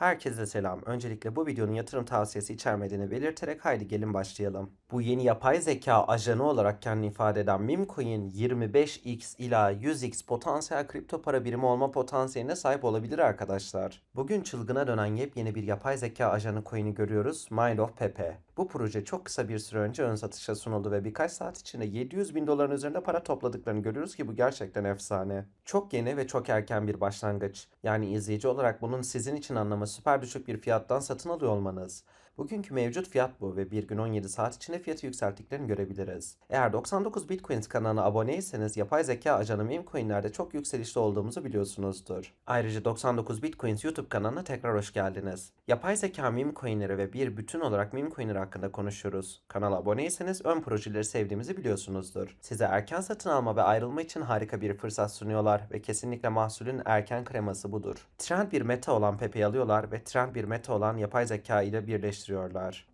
Herkese selam. Öncelikle bu videonun yatırım tavsiyesi içermediğini belirterek haydi gelin başlayalım. Bu yeni yapay zeka ajanı olarak kendini ifade eden Mimcoin 25x ila 100x potansiyel kripto para birimi olma potansiyeline sahip olabilir arkadaşlar. Bugün çılgına dönen yepyeni bir yapay zeka ajanı coin'i görüyoruz. Mind of Pepe. Bu proje çok kısa bir süre önce ön satışa sunuldu ve birkaç saat içinde 700 bin doların üzerinde para topladıklarını görüyoruz ki bu gerçekten efsane. Çok yeni ve çok erken bir başlangıç. Yani izleyici olarak bunun sizin için anlamı süper düşük bir fiyattan satın alıyor olmanız. Bugünkü mevcut fiyat bu ve bir gün 17 saat içinde fiyatı yükselttiklerini görebiliriz. Eğer 99 Bitcoins kanalına aboneyseniz yapay zeka ajanı Memecoin'lerde çok yükselişte olduğumuzu biliyorsunuzdur. Ayrıca 99 Bitcoins YouTube kanalına tekrar hoş geldiniz. Yapay zeka Memecoin'leri ve bir bütün olarak Memecoin'ler hakkında konuşuyoruz. Kanala aboneyseniz ön projeleri sevdiğimizi biliyorsunuzdur. Size erken satın alma ve ayrılma için harika bir fırsat sunuyorlar ve kesinlikle mahsulün erken kreması budur. Trend bir meta olan Pepe'yi alıyorlar ve trend bir meta olan yapay zeka ile birleştiriyorlar.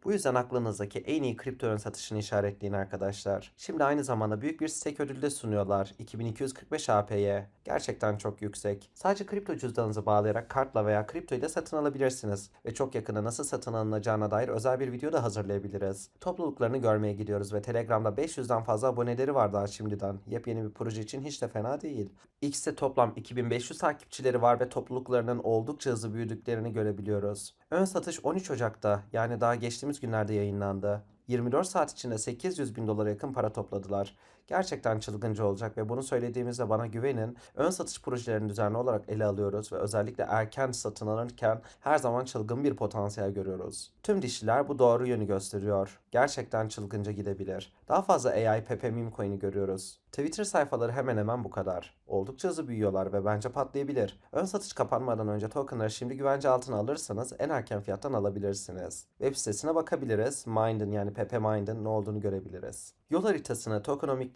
Bu yüzden aklınızdaki en iyi kripto ön satışını işaretleyin arkadaşlar. Şimdi aynı zamanda büyük bir stake ödülü de sunuyorlar. 2245 AP'ye. Gerçekten çok yüksek. Sadece kripto cüzdanınızı bağlayarak kartla veya kripto ile satın alabilirsiniz. Ve çok yakında nasıl satın alınacağına dair özel bir video da hazırlayabiliriz. Topluluklarını görmeye gidiyoruz ve Telegram'da 500'den fazla aboneleri var daha şimdiden. Yepyeni bir proje için hiç de fena değil. X'te toplam 2500 takipçileri var ve topluluklarının oldukça hızlı büyüdüklerini görebiliyoruz. Ön satış 13 Ocak'ta yani daha geçtiğimiz günlerde yayınlandı. 24 saat içinde 800 bin dolara yakın para topladılar. Gerçekten çılgınca olacak ve bunu söylediğimizde bana güvenin. Ön satış projelerini düzenli olarak ele alıyoruz ve özellikle erken satın alırken her zaman çılgın bir potansiyel görüyoruz. Tüm dişliler bu doğru yönü gösteriyor. Gerçekten çılgınca gidebilir. Daha fazla AI Pepe Meme Coin'i görüyoruz. Twitter sayfaları hemen hemen bu kadar. Oldukça hızlı büyüyorlar ve bence patlayabilir. Ön satış kapanmadan önce tokenları şimdi güvence altına alırsanız en erken fiyattan alabilirsiniz. Web sitesine bakabiliriz. Mind'ın yani Pepe Mind'ın ne olduğunu görebiliriz. Yol haritasını,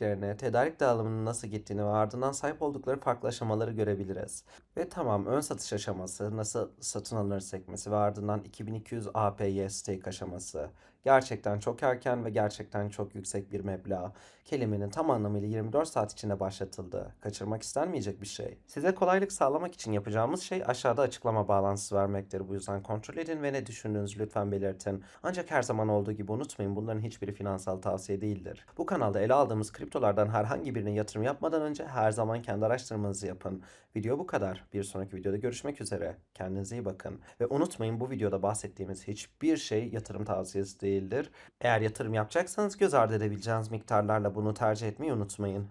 tokenomiklerini, tedarik dağılımının nasıl gittiğini ve ardından sahip oldukları farklı aşamaları görebiliriz. Ve tamam ön satış aşaması, nasıl satın alınır sekmesi ve ardından 2200 APY stake aşaması. Gerçekten çok erken ve gerçekten çok yüksek bir meblağ. Kelimenin tam anlamıyla 24 saat içinde başlatıldı. Kaçırmak istenmeyecek bir şey. Size kolaylık sağlamak için yapacağımız şey aşağıda açıklama bağlantısı vermektir. Bu yüzden kontrol edin ve ne düşündüğünüzü lütfen belirtin. Ancak her zaman olduğu gibi unutmayın bunların hiçbiri finansal tavsiye değildir. Bu kanalda ele aldığımız kriptolardan herhangi birine yatırım yapmadan önce her zaman kendi araştırmanızı yapın. Video bu kadar. Bir sonraki videoda görüşmek üzere. Kendinize iyi bakın. Ve unutmayın bu videoda bahsettiğimiz hiçbir şey yatırım tavsiyesi değildir. Eğer yatırım yapacaksanız göz ardı edebileceğiniz miktarlarla bunu tercih etmeyi unutmayın.